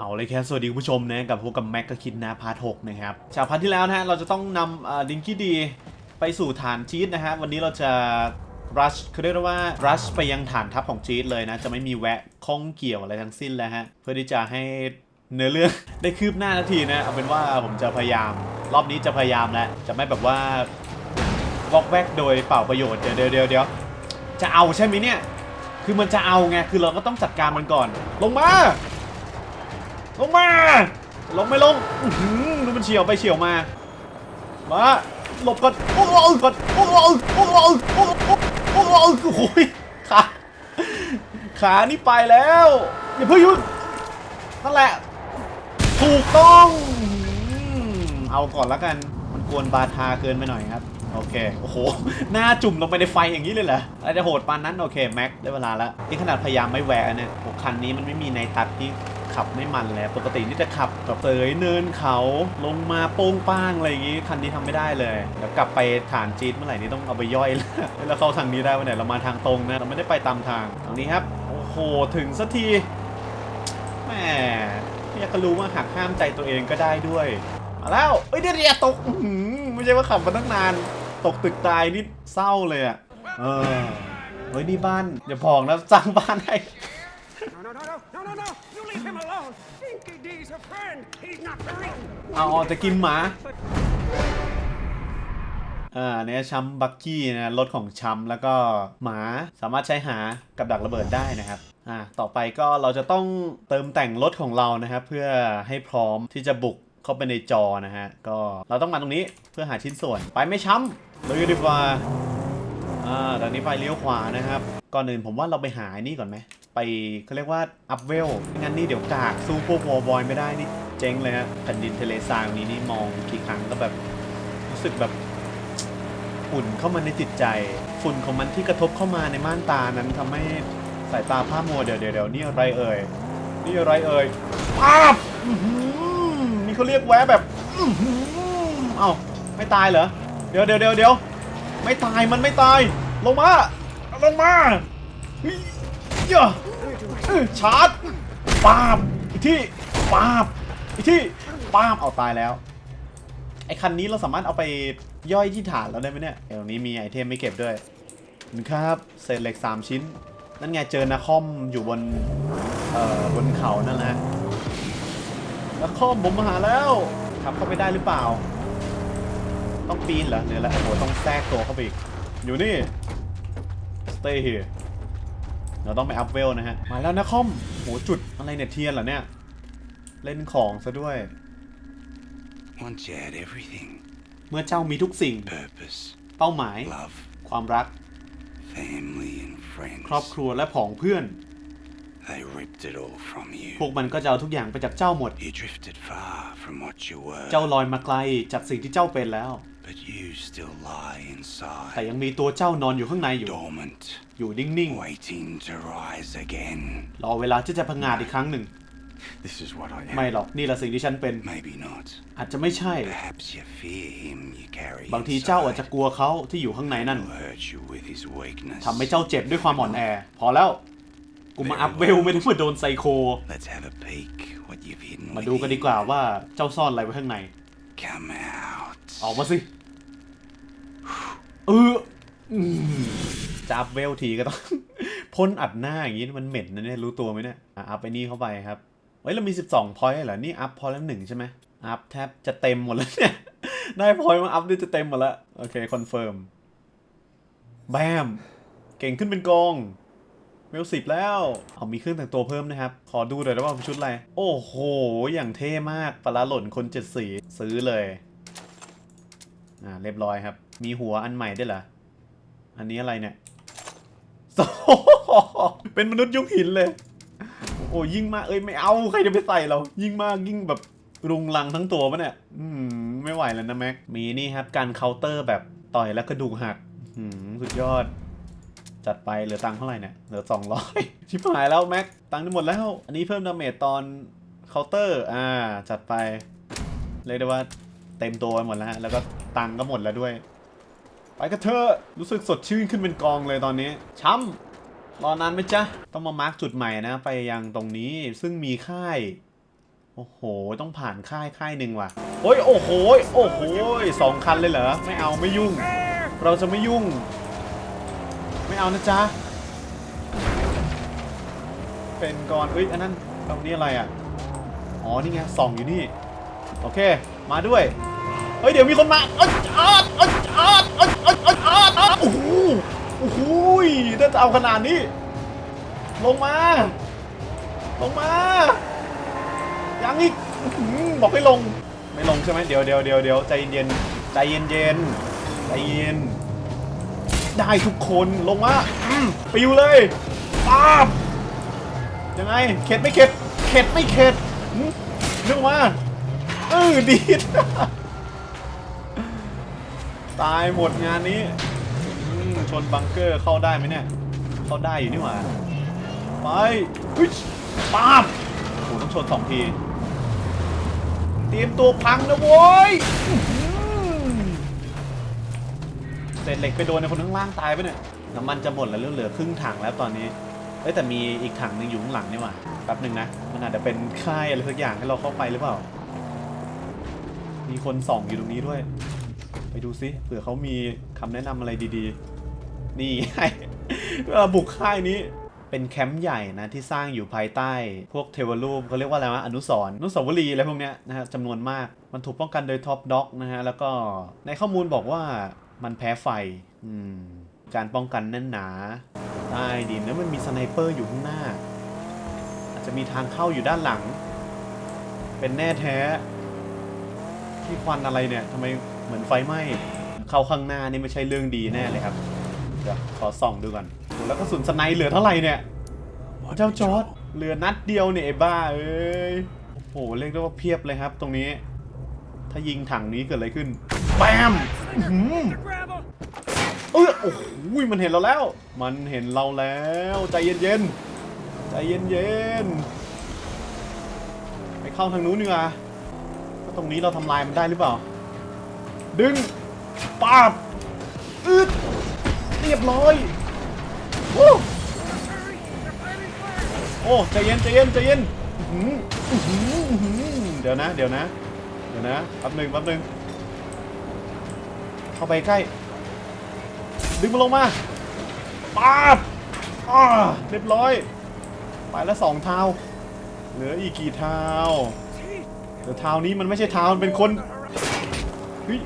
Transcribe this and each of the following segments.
เอาเลยแค่สวัสดีคุณผู้ชมนะกับพวกกับแม็กกับคิดนะพาร์ทหกนะครับจากพาร์ทที่แล้วนะฮะเราจะต้องนำดิงกี้ดีไปสู่ฐานจี๊ดนะฮะวันนี้เราจะรัชคือเรียกว่ารัชไปยังฐานทัพของจี๊ดเลยนะ จะไม่มีแวะข้องเกี่ยวอะไรทั้งสิ้นแล้วฮะเพื่อที่จะให้เนื้อเรื่องได้คืบหน้านาทีนะเอาเป็นว่าผมจะพยายาม รอบนี้จะพยายามแล้วจะไม่แบบว่าวอกแวกโดยเปล่าประโยชน์เดี๋ยวเดี๋ยวเดี๋ยวจะเอาใช่ไหมเนี่ยคือมันจะเอาไงคือเราก็ต้องจัดการมันก่อน ลงมา ลงมา ลงไม่ลงดูมันเฉียวไปเฉียวมา มาหลบก่อนโอ้โหก่อนโอ้โหโอ้โหโอ้โหโอ้โหโอ้โหขาขานี่ไปแล้วอย่าเพิ่งหยุดนั่นแหละ ถูกต้อง เอาก่อนแล้วกัน มันกวนบาทาเกินไปหน่อยครับ โอเค โอ้โห หน้าจุ่มลงไปในไฟอย่างนี้เลยเหรออะไรจะโหดปานนั้น โอเค แม็ก ได้เวลาแล้วนี่ขนาดพยายามไม่แหวกเนี่ยคันนี้มันไม่มีในตัดที่ ขับไม่มันเลยปกตินี่จะขับแบบเสยเนินเขาลงมาโป้งป้างอะไรอย่างงี้คันนี้ทำไม่ได้เลยเดี๋ยวกลับไปฐานจีดเมื่อไหร่นี่ต้องเอาไปย่อยแล้วแล้วเข้าทางนี้ได้วันไหนเรามาทางตรงนะเราไม่ได้ไปตามทางตรงนี้ครับโอ้โหถึงสักทีแหมอยากจะรู้ว่าหักห้ามใจตัวเองก็ได้ด้วยมาแล้วเอ้ยเดี๋ยวเดี๋ยวตกไม่ใช่ว่าขับมาตั้งนาน ตกตึกตายนี่เศร้าเลยอะเออเฮ้ยนี่บ้านอย่าพองนะสร้างบ้านให้ No, no, no, no, no, no, no! You leave him alone! Inky D's a friend! He's not the real! เอาเอาจะกินหมา อ่าเนี่ยชัมบักกี้นะรถของชัมแล้วก็หมาสามารถใช้หากับดักระเบิดได้นะครับ อ่า ต่อไปก็เราจะต้องเติมแต่งรถของเรานะครับ เพื่อให้พร้อมที่จะบุกเข้าไปในจอนะฮะ ก็เราต้องมาตรงนี้เพื่อหาชิ้นส่วน ไปไม่ช้ำเลยดีกว่า อ่าตอนนี้ไปเลี้ยวขวานะครับ ก่อนอื่นผมว่าเราไปหาไอ้นี่ก่อนไหม ไปเขาเรียกว่าอัพเวลไม่งั้นนี่เดี๋ยวกากสู้พวกวอลบอยไม่ได้นี่เจ๊งเลยฮะแผ่นดินทะเลทรายนี้นี่มองกี่ครั้งก็แบบรู้สึกแบบฝุ่นเข้ามาในจิตใจ ฝุ่นของมันที่กระทบเข้ามาในม่านตานั้นทำให้สายตาผ้ามัวเดี๋ยวเดี๋ยวเดี๋ยวนี่อะไรเอ่ยนี่อะไรเอ่ยป้าบนี่เขาเรียกแวะแบบอื้อหือเอ้าไม่ตายเหรอเดี๋ยวเดี๋ยวเดี๋ยวเดี๋ยวไม่ตายมันไม่ตายลงมา ลงมาเฮ้ยอ้ยชาร์จปาบอีกที่ปาบอีกที่ปาบเอาตายแล้ว ไอ้คันนี้เราสามารถเอาไปย่อยที่ฐานเราได้ไหมเนี่ยเดี๋ยวนี้มีไอเทมไม่เก็บด้วยขอบคุณครับเศษเหล็ก 3 ชิ้น นั่นไงเจอนาคอมอยู่บน เอ่อ บนเขานั่นแหละนาคอมผมมาหาแล้วขับเข้าไปได้หรือเปล่า ต้องปีนเหรอหรืออะไรโอ้โหต้องแทรกตัวเข้าไปอีก อยู่นี่ stay here เราต้องไปอัพเวลนะฮะ มาแล้วนะคอมโหจุดอะไรเนี่ยเทียนเหรอเนี่ย เล่นของซะด้วย Once you had everything เมื่อเจ้ามีทุกสิ่ง purpose, เป้าหมาย love, ความรัก family, and friends ครอบครัวและผองเพื่อน they ripped it all from พวก you. มันก็จะเอาทุกอย่างไปจากเจ้าหมด You drifted far from what you were, เจ้าลอยมาไกลจากสิ่งที่เจ้าเป็นแล้ว but you still lie แต่ inside, ยังมีตัวเจ้านอนอยู่ข้างในอยู่ dormant, อยู่นิ่ง waiting to rise again. ๆ รอเวลาที่จะพังงาดอีกครั้งหนึ่ง This is what I ไม่ am. หรอกนี่แหละสิ่งที่ฉันเป็น Maybe not. อาจจะไม่ใช่ Perhaps you fear him you carry บางทีเจ้าอาจจะ inside. กลัวเขาที่อยู่ข้างในนั่น He'll hurt you with his weakness. ทำให้เจ้าเจ็บด้วยความอ่อนแอ พอแล้ว กูมาอัพเวลไม่ได้มาโดนไซโค Let's have a peek what you've hidden มาดูกันดีกว่าว่าเจ้าซ่อนอะไรไว้ข้างใน Come out. ออกมาสิ เอออืมจะอัพเวลทีก็ต้องพ่นอัดหน้าอย่างนี้มันเหม็นนะเนี่ยรู้ตัวไหมเนี่ยอะอัพไปนี่เข้าไปครับเฮ้ยเรามี 12พอยต์เหรอ นี่อัพพอยต์ละหนึ่งใช่ไหมอัพแทบจะเต็มหมดแล้วเนี่ย ได้พอยต์มาอัพนี่จะเต็มหมดแล้ว โอเค คอนเฟิร์ม แบม เก่งขึ้นเป็นกองเวลสิบแล้ว เอามีเครื่องแต่งตัวเพิ่มนะครับ ขอดูหน่อยได้ว่าเป็นชุดอะไร โอ้โห อย่างเท่มากปลาราหล่นคนเจ็ดสีซื้อเลย อ่าเรียบร้อยครับ มีหัวอันใหม่ด้วยเหรอ อันนี้อะไรเนี่ยโอ้โหเป็นมนุษย์ยุคหินเลย โอ้ยิ่งมากเอ้ยไม่เอาใครจะไปใส่เรา ยิ่งมากยิ่งแบบรุงรังทั้งตัวปะเนี่ยอืมไม่ไหวแล้วนะแม็ก มีนี่ครับ การเคาน์เตอร์แบบต่อยแล้วกระดูกหักอืมสุดยอด จัดไปเหลือตังค์เท่าไหร่เนี่ยเหลือ200ชิบหายแล้วแม็ก ตังค์ได้หมดแล้ว อันนี้เพิ่มดาเมจตอนเคาน์เตอร์ อ่า จัดไปเรียกได้ว่า เต็มตัวไปหมดแล้วฮะแล้วก็ตังก็หมดแล้วด้วย ไปกันเถอะรู้สึกสดชื่นขึ้นเป็นกองเลยตอนนี้ช้ำรอนานไหมจ๊ะ ต้องมามาร์กจุดใหม่นะ ไปยังตรงนี้ซึ่งมีค่าย โอ้โห ต้องผ่านค่ายค่ายหนึ่งว่ะโอ้ยโอ้โหโอ้โหสองคันเลยเหรอไม่เอาไม่ยุ่ง เราจะไม่ยุ่ง ไม่เอานะจ๊ะเป็นกอนเอ้ยอันนั้นตรงนี้อะไรอะอ๋อนี่ไงส่องอยู่นี่ โอเค มาด้วย เฮ้ยเดี๋ยวมีคนมาเอ้ยอาดเอ้ยอาดเอ้ยอาดเอ้ยอาดอาดโอ้โหโอ้โหถ้าจะเอาขนาดนี้ ลงมา ลงมายังอีกบอกให้ลงไม่ลงใช่ไหมเดี๋ยวเดี๋ยวเดี๋ยวเดี๋ยวใจเย็นๆใจเย็นเย็นๆใจเย็น ได้ทุกคนลงมาปิวเลยป้าบยังไงเข็ดไม่เข็ดเข็ดไม่เข็ดหืมนึกมาเออดีด ตายหมดงานนี้อืมชนบังเกอร์เข้าได้ไหมเนี่ย เข้าได้อยู่นี่หว่า ไปอุ๊ยปาบโอ้โหต้องชนสองที เตรียมตัวพังนะโว้ยอื้อหือเศษเหล็กไปโดนในคนข้างล่างตายไปะเนี่ย น้ำมันจะหมดแล้วเหลือครึ่งถังแล้วตอนนี้ เอ้ยแต่มีอีกถังหนึ่งอยู่ข้างหลังนี่หว่า แป๊บหนึ่งนะ มันอาจจะเป็นค่ายอะไรสักอย่างให้เราเข้าไปหรือเปล่า มีคนส่องอยู่ตรงนี้ด้วย ไปดูซิเผื่อเขามีคำแนะนำอะไรดีๆ นี่ไงเอ่อบุกค่ายนี้เป็นแคมป์ใหญ่นะที่สร้างอยู่ภายใต้พวกเทวรูปเขาเรียกว่าอะไรวะอนุสรอนุสาวรีย์อะไรพวกเนี้ยนะฮะจำนวนมากมันถูกป้องกันโดยท็อปด็อกนะฮะแล้วก็ในข้อมูลบอกว่ามันแพ้ไฟอืมการป้องกันแน่นหนาใต้ดินแล้วมันมีสไนเปอร์อยู่ข้างหน้า อาจจะมีทางเข้าอยู่ด้านหลัง เป็นแน่แท้ ที่ควันอะไรเนี่ยทำไม เหมือนไฟไหม้เข้าข้างหน้านี่ไม่ใช่เรื่องดีแน่เลยครับ เดี๋ยวขอส่องดูก่อนโหแล้วกระสุนสไนเหลือเท่าไหร่เนี่ยเจ้าจอร์ดเหลือนัดเดียวเนี่ยไอ้บ้าเอ้ยโอ้โหเรียกได้ว่าเพียบเลยครับตรงนี้ ถ้ายิงถังนี้เกิดอะไรขึ้นแปมอื้อหือ The gravel! เออโอ้โหมันเห็นเราแล้ว มันเห็นเราแล้ว ใจเย็นๆใจเย็นๆไปเข้าทางนู้นดีกว่าก็ตรงนี้เราทำลายมันได้หรือเปล่า ดึงปาบอึดเรียบร้อยโอ้โอ้ใจเย็นใจเย็นใจเย็นเดี๋ยวนะ เดี๋ยวนะ เดี๋ยวนะแป๊บหนึ่งแป๊บหนึ่งเข้าไปใกล้ ดึงมันลงมาปาบอ่าเรียบร้อย ไปแล้วสองเท้า เหลืออีกกี่เท้าเดี๋ยวเท้านี้มันไม่ใช่เท้ามันเป็นคนเฮ้ย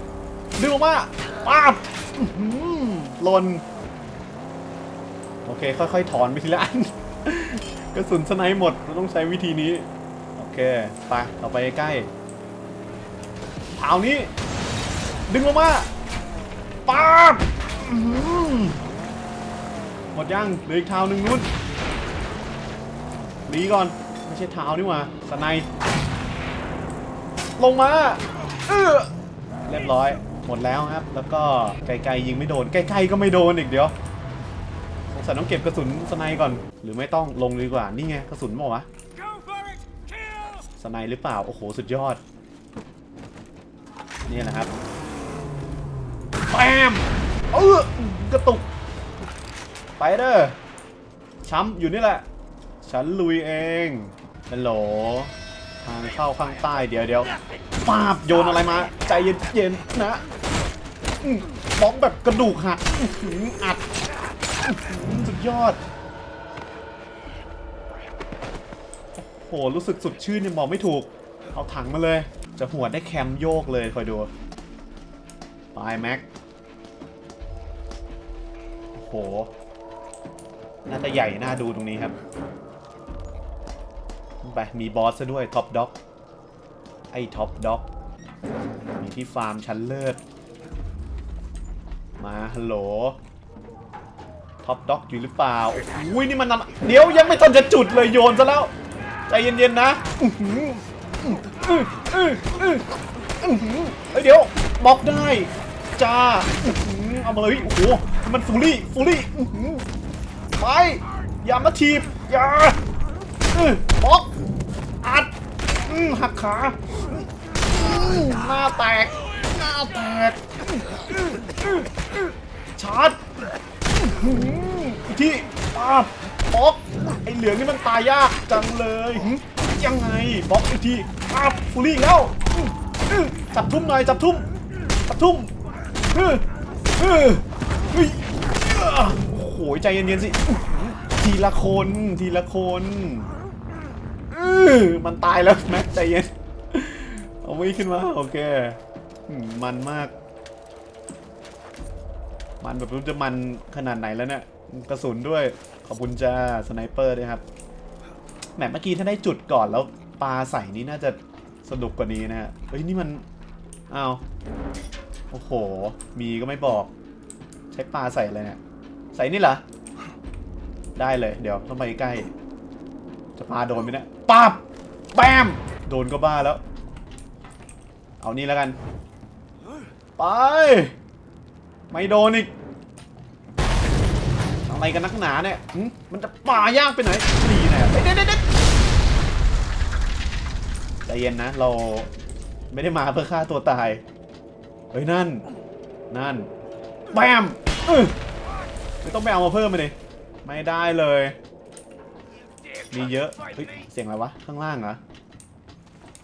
ดึงออกมาปาบหล่นโอเค ค่อยๆ ถอนไปทีละอันกระสุนสไนป์หมดเราต้องใช้วิธีนี้ โอเคไปต่อไปใกล้เท้านี้ ดึงออกมาปาบหมดยังเหลืออีกเท้าหนึ่งนู้นหลีก่อนไม่ใช่เท้านี่หว่าสไนป์ลงมา เออเรียบร้อย หมดแล้วครับ แล้วก็ไกลๆยิงไม่โดน ใกล้ๆก็ไม่โดนอีกเดี๋ยวสงสัยต้องเก็บกระสุนสไนก่อน หรือไม่ต้องลงดีกว่า นี่ไงกระสุนบอกวะ go for it! Kill! สไนหรือเปล่า โอ้โห สุดยอด นี่แหละครับแปมเออกระตุก ไปเด้อช้ำอยู่นี่แหละ ฉันลุยเองฮัลโหล ทางเข้าข้างใต้เดี๋ยวเดี๋ยวปาบโยนอะไรมา ใจเย็นๆนะป้อบล็อกแบบกระดูกหักอัดสุดยอดโหรู้สึกสุดชื่นเนี่ยบอกไม่ถูก เอาถังมาเลย จะหัวดได้แคมโยกเลยคอยดูไปแม็กโอ้โหน่าจะใหญ่น่าดูตรงนี้ครับ ไปมีบอสซะด้วยท็อปด็อกไอ้ท็อปด็อกมีที่ฟาร์มชั้นเลิศ มาฮัลโหลท็อปด็อกอยู่หรือเปล่า อุ้ยนี่มันนั่นเดี๋ยวยังไม่ทันจะจุดเลยโยนซะแล้ว ใจเย็นๆนะอื้อเฮ้ยเดี๋ยวบล็อกได้ จ้า เอามาเลยโอ้โห มันฟูลี่ ฟูลี่ไปอย่ามาทีบอย่า อื้อบล็อกอัดอื้อหักขาอื้อหน้าแตก หน้าแตกอื้ออื้ออื้อชาร์จอื้อหือที่ปาบบ็อกไอเหลืองนี่มันตายยากจังเลยหึยังไงบล็อกอีกทีอับฟูลี่อีกแล้วอื้ออื้อจับทุ่มหน่อยจับทุ่มจับทุ่มเออเออเฮ้ยอะโอ้โหใจเย็นๆสิ ทีละคนทีละคน มันตายแล้วแม็กใจเย็น เอาไม่ขึ้นมา โอเค มันมาก มันแบบรู้จะมันขนาดไหนแล้วเนี่ย กระสุนด้วย ขอบคุณจ้า สไนเปอร์ด้วยครับ แหมเมื่อกี้ถ้าได้จุดก่อนแล้วปลาใส่นี่น่าจะสนุกกว่านี้นะฮะ เฮ้ย นี่มัน อ้าว โอ้โห มีก็ไม่บอก ใช้ปลาใส่อะไรเนี่ย ใส่นี่เหรอ ได้เลย เดี๋ยวต้องไปใกล้ จะปลาโดนไหมเนี่ย ปั๊บแบมโดนก็บ้าแล้ว เอานี่แล้วกัน ไป ไม่โดนอีก อะไรกันนักหนาเนี่ยหึมันจะป่ายากไปไหนดีแน่เด็ดเด็ดเด็ดใจเย็นนะ เราไม่ได้มาเพื่อฆ่าตัวตาย เฮ้ย นั่น นั่นแบมอื้อไม่ต้องไปเอามาเพิ่มไปเลยไม่ได้เลย มีเยอะเฮ้ยเสียงอะไรวะ ข้างล่างเหรอ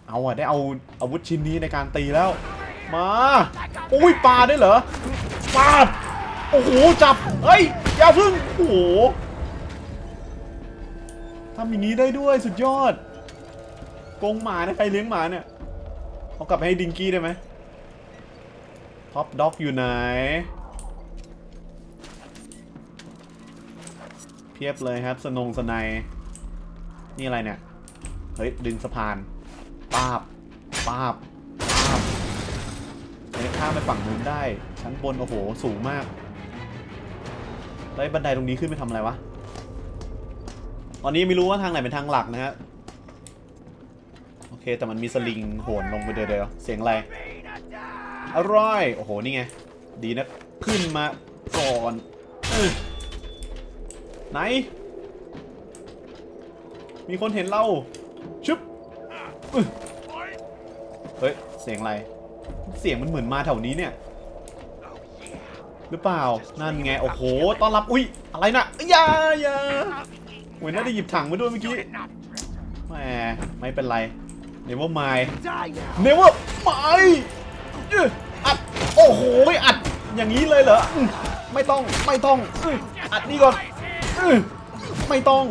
เอาอะได้เอาอาวุธชิ้นนี้ในการตีแล้ว มาอุ้ยปลาได้เหรอปลาโอ้โห จับ เฮ้ย อย่าพึ่ง โอ้โหทำอย่างนี้ได้ด้วยสุดยอดกงหมานะใครเลี้ยงหมาเนี่ย เอากลับให้ดิงกี้ได้ไหมท็อปด็อกอยู่ไหน เพียบเลยครับ สนงสไนย นี่อะไรเนี่ย เฮ้ย ดึงสะพานป้าบป้าบป้าบเอ้ยข้ามไปฝั่งนู้นได้ ชั้นบน โอ้โห สูงมากแล้วไอ้บันไดตรงนี้ขึ้นไปทำอะไรวะ ตอนนี้ไม่รู้ว่าทางไหนเป็นทางหลักนะฮะ โอเค แต่มันมีสลิงโหนลงไปเดี๋ยวๆเสียงอะไร อร่อย โอ้โห นี่ไง ดีนะ ขึ้นมาก่อนไหน มีคนเห็นเราชึบเฮ้ย เสียงอะไร เสียงมันเหมือนมาแถวนี้เนี่ย หรือเปล่า นั่นไง โอ้โห ต้อนรับ อุ้ย อะไรนะอย่าอย่าเหมือนน่าจะหยิบถังมาด้วยเมื่อกี้แหมไม่เป็นไร never mind never mind อื้ออัด โอ้โห อัด อย่างนี้เลยเหรอ ไม่ต้อง ไม่ต้อง อัดนี่ก่อน ไม่ต้อง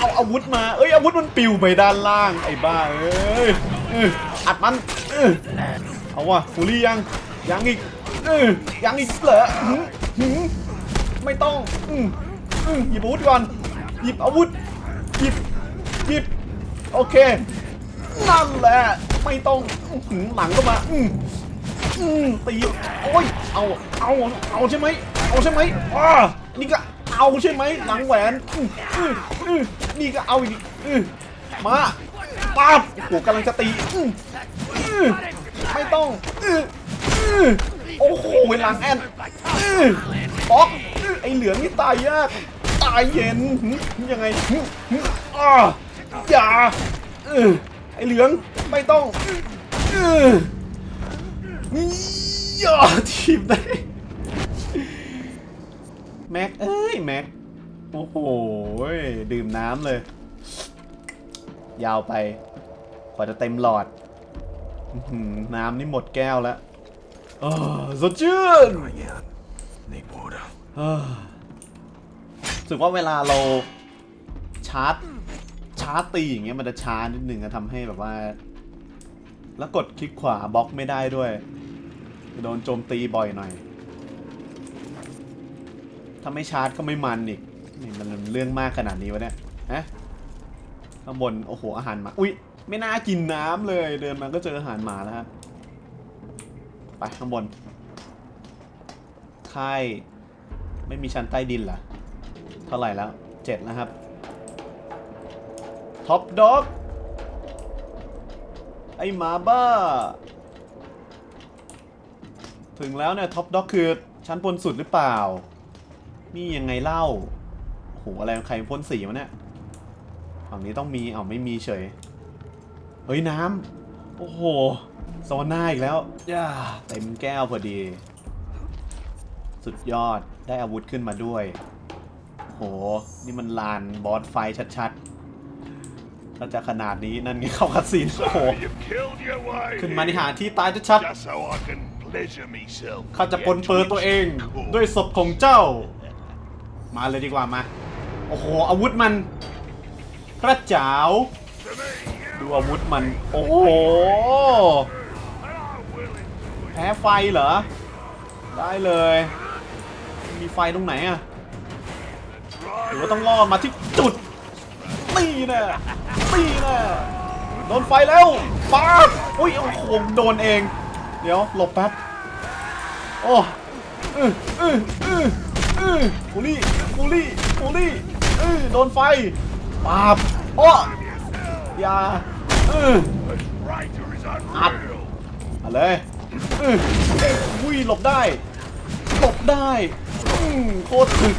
เอาอาวุธมา เอ้ยอาวุธมันปิวไปด้านล่าง ไอ้บ้าเอ้ยอัดมันเอาวะฟูลี่ยัง ยังอีกอื้อยังอีกเหรอหืมหืมไม่ต้องอืออือหยิบอาวุธก่อน หยิบอาวุธ หยิบ หยิบ โอเค นั่นแหละ ไม่ต้องหือหลังก็มาอืมอืมตี โอ้ย เอา เอา เอาใช่ไหม เอาใช่ไหมอ่านี่ก็ เอาใช่ไหมหลังแหวนอื้ออื้อนี่ก็เอาอีกอื้อมาป้าบโอ้โหกำลังจะตีอื้ออื้อไม่ต้องอื้ออื้อโอ้โหหลังแอนอื้อป๊อกอื้อไอเหลืองนี่ตายยากตายเย็นยังไงอ่าอย่าอื้อไอเหลืองไม่ต้องอื้ออย่าทีบได้ แม็ก เอ้ย แม็ก โอ้โห ดื่มน้ำเลย ยาวไปกว่าจะเต็มหลอด น้ำนี่หมดแก้วแล้วสดชื่น Yeah. Need water. เอ้อรู้สึกว่าเวลาเราชาร์จ ชาร์จตีอย่างเงี้ยมันจะช้านิดหนึ่งจะทำให้แบบว่า แล้วกดคลิกขวาบล็อกไม่ได้ด้วย โดนโจมตีบ่อยหน่อย ถ้าไม่ชาร์จก็ไม่มันอีกนี่มันเรื่องมากขนาดนี้วะเนี่ยฮะข้างบนโอ้โหอาหารหมาอุ๊ยไม่น่ากินน้ำเลย เดินมาก็เจออาหารหมาแล้วครับไปข้างบนค่ายไม่มีชั้นใต้ดินเหรอเท่าไหร่แล้วเจ็ดแล้วครับท็อปด็อกไอหมาบ้า ถึงแล้วเนี่ยท็อปด็อกคือชั้นบนสุดหรือเปล่า นี่ยังไงเล่าโอ้โหอะไรใครพ่นสีวะเนี่ยฝั่งนี้ต้องมีอ้าวไม่มีเฉย เฮ้ยน้ำโอ้โหโซน่าอีกแล้วย่าเต็มแก้วพอดี สุดยอดได้อาวุธขึ้นมาด้วย โห นี่มันลานบอสไฟชัดๆ ถ้าจะขนาดนี้นั่นไงเข้าคัดซีนโอ้โห You've killed your way ขึ้นมาในหาที่ตายชัด just so I can pleasure myself. ๆข้าจะปนเปื้อตัวเอง ด้วยศพของเจ้า มาเลยดีกว่ามา โอ้โห อาวุธมัน พระเจ้า ดูอาวุธมัน โอ้โห แพ้ไฟเหรอ ได้เลย มีไฟตรงไหนอะหรือว่าต้องล่อมาที่จุดตีน่ะตีน่ะโดนไฟแล้วป้าอุ้ยโอ้โหโดนเอง เดี๋ยวหลบแป๊บโอ้อืออืออือ ออฟูลี่ฟูลี่ฟูลี่อือโดนไฟปาบอ้อย่าอือ Traitor is Up. unreal. มาเลยอืออุ้ยหลบได้หลบได้อืมโคตรถึก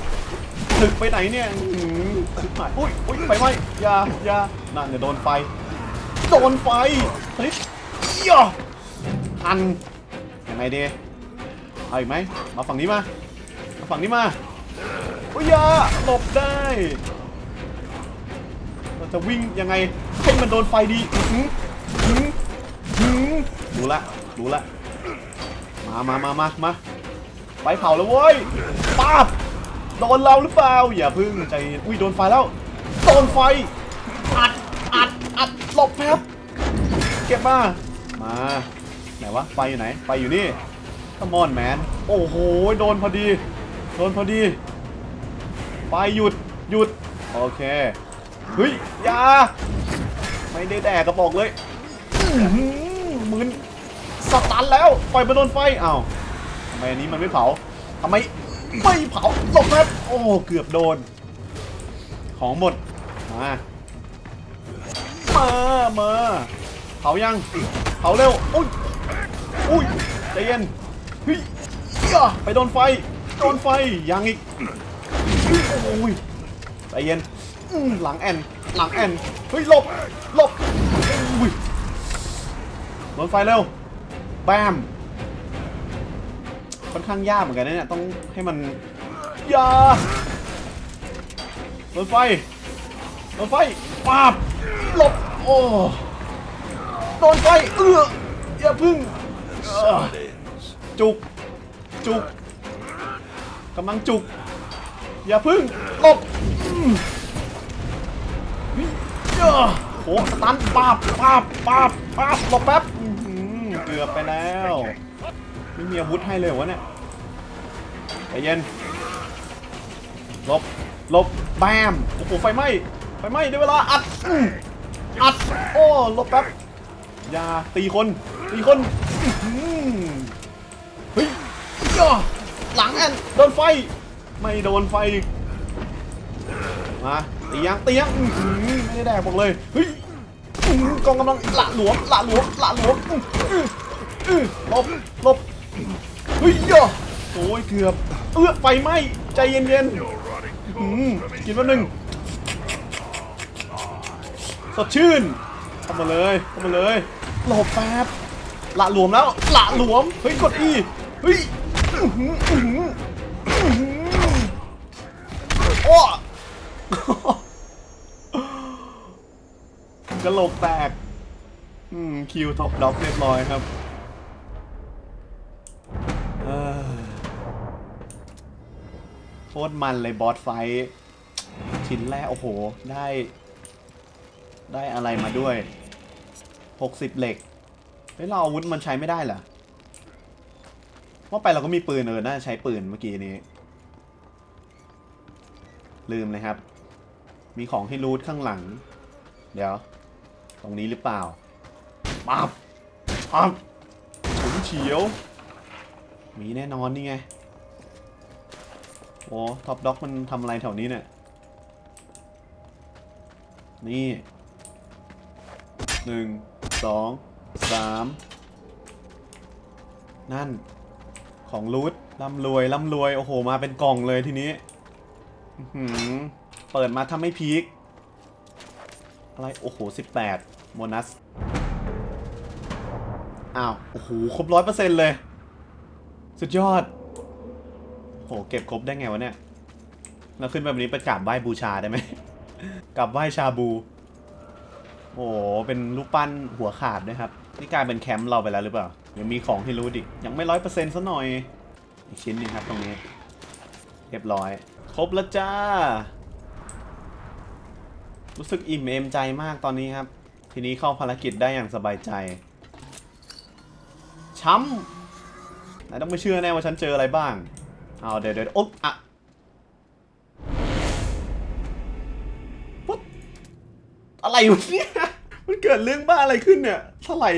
ถึกไปไหนเนี่ยอื้อหือชิบหายอุ้ยอุ้ยไฟไหม้ยายานั่นเนี่ยโดนไฟโดนไฟคลิปย่อทันยังไงดีเอาอีกไหมมาฝั่งนี้มา ฝั่งนี้มาอุ้ยอย่าหลบได้ เราจะวิ่งยังไงให้มันโดนไฟดีหืมหืมหืมดูละรู้ละ มามามามามาไฟเผาแล้วเว้ยป้าบโดนเราหรือเปล่า อย่าพึ่งใจอุ้ยโดนไฟแล้ว โดนไฟ อัด อัด อัด หลบแป๊บเก็บมา มา ไหนวะ ไฟอยู่ไหน ไฟอยู่นี่ขมอนแมน โอ้โห โดนพอดี โดนพอดีไฟหยุดหยุด โอเคเฮ้ยยาไม่ได้แดกกระบอกเลยอื้อหือมืนสตันแล้ว ปล่อยไปโดนไฟอ้าวทำไมอันนี้มันไม่เผาทำไมไม่เผาหลบแป๊บโอ้เกือบโดน ของหมดมามามาเผายังเผาเร็วอุ้ยอุ้ยใจเย็นเฮ้ยไปโดนไฟ โดนไฟยังอีกโอ้ยใจเย็นหลังแอนหลังแอนเฮ้ยหลบหลบอุ้ยโดนไฟเร็วแบมค่อนข้างยากเหมือนกันนะเนี่ยต้องให้มันอยาโดนไฟโดนไฟปาบหลบโอ้โดนไฟเอื้ออย่าพึ่งจุก จุก กำลังจุก อย่าพึ่งหลบเยอ้อโหสตันปาบปาบปาบปาบหลบแป๊บเกือบไปแล้ว ไม่มีอาวุธให้เลยวะเนี่ยใจเย็นหลบหลบแบมโอ้โหไฟไหม้ไฟไหม้ได้เวลาอัดอัดโอ้หลบแป๊บอย่าตีคนตีคนเฮ้ยย่อ หลังแอนโดนไฟ ไม่โดนไฟ มาเตียังตียงอื้อหือไม่ได้แดกบอกเลยเฮ้ยอื้อหือกองกำลังละหลวมละหลวมละหลวมอื้ออื้ออื้อหลบหลบเฮ้ยย่อโอ้ยเกือบเอื้อไฟไหม้ใจเย็นๆ You're running อืมกินแป๊บนึงสดชื่นเข้ามาเลยเข้ามาเลยหลบแป๊บละหลวมแล้วละหลวมเฮ้ยกดอีเฮ้ย โอ้กระโหลกแตก อืม คิวท็อปด็อกเรียบร้อยครับโคตรมันเลยบอสไฟชิ้นแรก โอ้โห ได้ ได้อะไรมาด้วย 60 เหล็กเฮ้ยเราอาวุธมันใช้ไม่ได้เหรอ ว่าไปเราก็มีปืนเออน่าจะใช้ปืนเมื่อกี้นี้ ลืมเลยครับ มีของให้รูทข้างหลัง เดี๋ยว ตรงนี้หรือเปล่าปั๊บปั๊บฉุนเฉียว มีแน่นอนนี่ไง โอ้ท็อปด็อกมันทำอะไรแถวนี้เนี่ย นี่หนึ่งสองสามนั่น ของรูทร่ำรวยร่ำรวย โอ้โห มาเป็นกล่องเลยทีนี้หือเปิดมาทำให้พีคอะไร โอ้โห 18โบนัส อ้าว โอ้โห ครบร้อยเปอร์เซ็นต์เลย สุดยอด โห เก็บครบได้ไงวะเนี่ย เราขึ้นแบบนี้ไปกราบไหว้บูชาได้ไหมกราบไหว้ชาบู โอ้โห เป็นรูปปั้นหัวขาดด้วยครับ นี่กลายเป็นแคมป์เราไปแล้วหรือเปล่า ยังมีของให้รู้ดิ ยังไม่ร้อยเปอร์เซ็นต์ซะหน่อย อีกชิ้นหนึงครับตรงนี้ เรียบร้อย ครบแล้วจ้า รู้สึกอิ่มเอมใจมากตอนนี้ครับ ทีนี้เข้าภารกิจได้อย่างสบายใจ ช้ำนายต้องไม่เชื่อแน่ว่าฉันเจออะไรบ้าง เอาเดี๋ยวเดี๋ยวโอ๊ะอะปุ๊บอะไรวะเนี่ยมันเกิดเรื่องบ้าอะไรขึ้นเนี่ยถลาย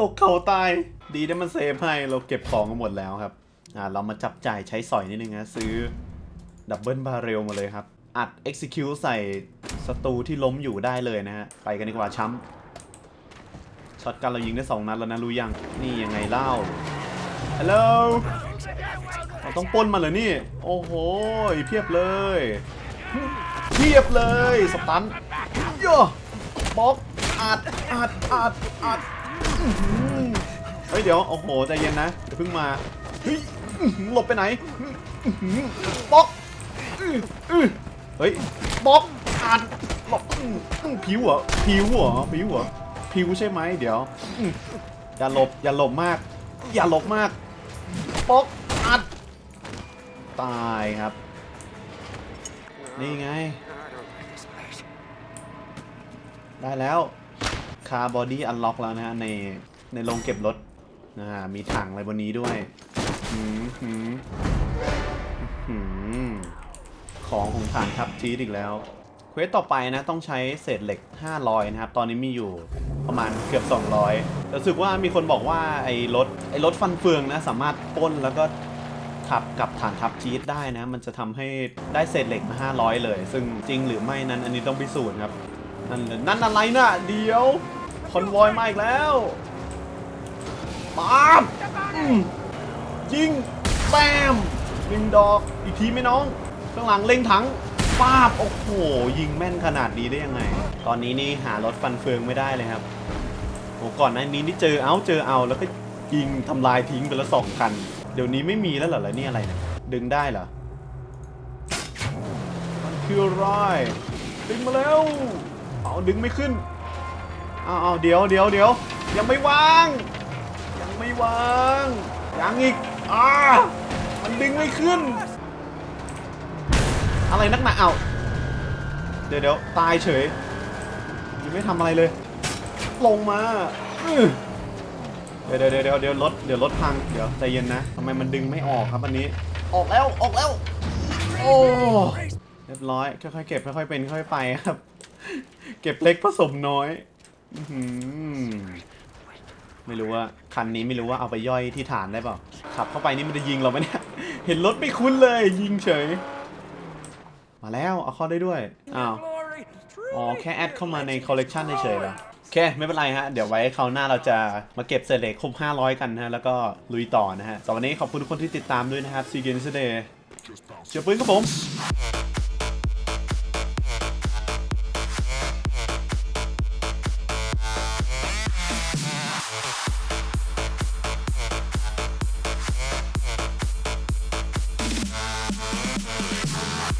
ตกเขาตาย ดีที่มันเซฟให้เราเก็บของกันหมดแล้วครับอ่าเรามาจับจ่ายใช้สอยนิดนึงนะซื้อดับเบิลบาเรลมาเลยครับ อัด execute ใส่ศัตรูที่ล้มอยู่ได้เลยนะฮะ ไปกันดีกว่าช้ำช็อตกันเรายิงได้สองนัดแล้วนะ รู้ยัง นี่ยังไงเล่าฮัลโหลเราต้องป้นมาเลยนี่ โอ้โห เพียบเลย เพียบเลย สตันโย่บล็อกอัดอัดอัดอัดอื เฮ้ยเดี๋ยวโอ้โหใจเย็นนะเดี๋ยวเพิ่งมาเฮ้ยหลบไปไหนบล็อกเฮ้ยบล็อกอัดบล็อกผิวเหรอผิวเหรอผิวเหรอผิวใช่ไหมเดี๋ยวอย่าหลบอย่าหลบมาก อย่าหลบมากบล็อกอัดตายครับ นี่ไง ได้แล้วคาร์บอดี้อันล็อกแล้วนะฮะในในโรงเก็บรถ นะฮะมีถังอะไรบนนี้ด้วยหืมหืมหืมของของฐานทัพจี๊ดอีกแล้วเควสต่อไปนะต้องใช้เศษเหล็ก 500 นะครับ ตอนนี้มีอยู่ประมาณเกือบ 200รู้สึกว่ามีคนบอกว่าไอ้รถไอ้รถฟันเฟืองนะสามารถป้นแล้วก็ขับกับฐานทัพจี๊ดได้นะ มันจะทำให้ได้เศษเหล็กมา 500 เลย ซึ่งจริงหรือไม่นั้นอันนี้ต้องพิสูจน์ครับ นั่นเลยนั่นอะไรน่ะเดี๋ยวคอนวอยมาอีกแล้ว ปาบยิงแบมยิงดอกอีกทีไหมน้อง ข้างหลังเล็งถังปาบโอ้โห ยิงแม่นขนาดนี้ได้ยังไง ตอนนี้นี่หารถฟันเฟืองไม่ได้เลยครับโอ้ก่อนหน้านี้นี่เจอเอาเจอเอาแล้วก็ยิงทำลายทิ้งไปแล้วสองคัน เดี๋ยวนี้ไม่มีแล้วเหรอแล้วนี่อะไรเนี่ยดึงได้เหรอมันคืออะไรดึงมาแล้วเอาดึงไม่ขึ้นเอาเอาเดี๋ยวเดี๋ยวเดี๋ยวยังไม่วาง ไม่วางยังอีกอ่ามันดึงไม่ขึ้น อะไรนักหนาเอาเดี๋ยวเดี๋ยวตายเฉยยังไม่ทำอะไรเลย ลงมาอื้อเดี๋ยวเดี๋ยวเดี๋ยวเดี๋ยวรถเดี๋ยวรถพังเดี๋ยวใจเย็นนะทำไมมันดึงไม่ออกครับอันนี้ ออกแล้วออกแล้ว โอ้เรียบร้อยค่อยๆเก็บค่อยๆเป็นค่อยๆไปครับ เก็บเล็กผสมน้อย อื้อหือ ไม่รู้ว่าคันนี้ไม่รู้ว่าเอาไปย่อยที่ฐานได้เปล่าขับเข้าไปนี่มันจะยิงเราไหมเนี่ย เห็นรถไม่คุ้นเลย ยิงเฉย มาแล้วเอาเข้าได้ด้วยอ้าวอ๋อแค่แอดเข้ามาในคอลเลกชันเฉยๆเหรอโอเค ไม่เป็นไรฮะ เดี๋ยวไว้คราวหน้าเราจะมาเก็บเศษเหล็กครบ 500 กันนะฮะ แล้วก็ลุยต่อนะฮะสำหรับวันนี้ขอบคุณทุกคนที่ติดตามด้วยนะครับซีเกนเซเดย์เชียร์ปืนครับผม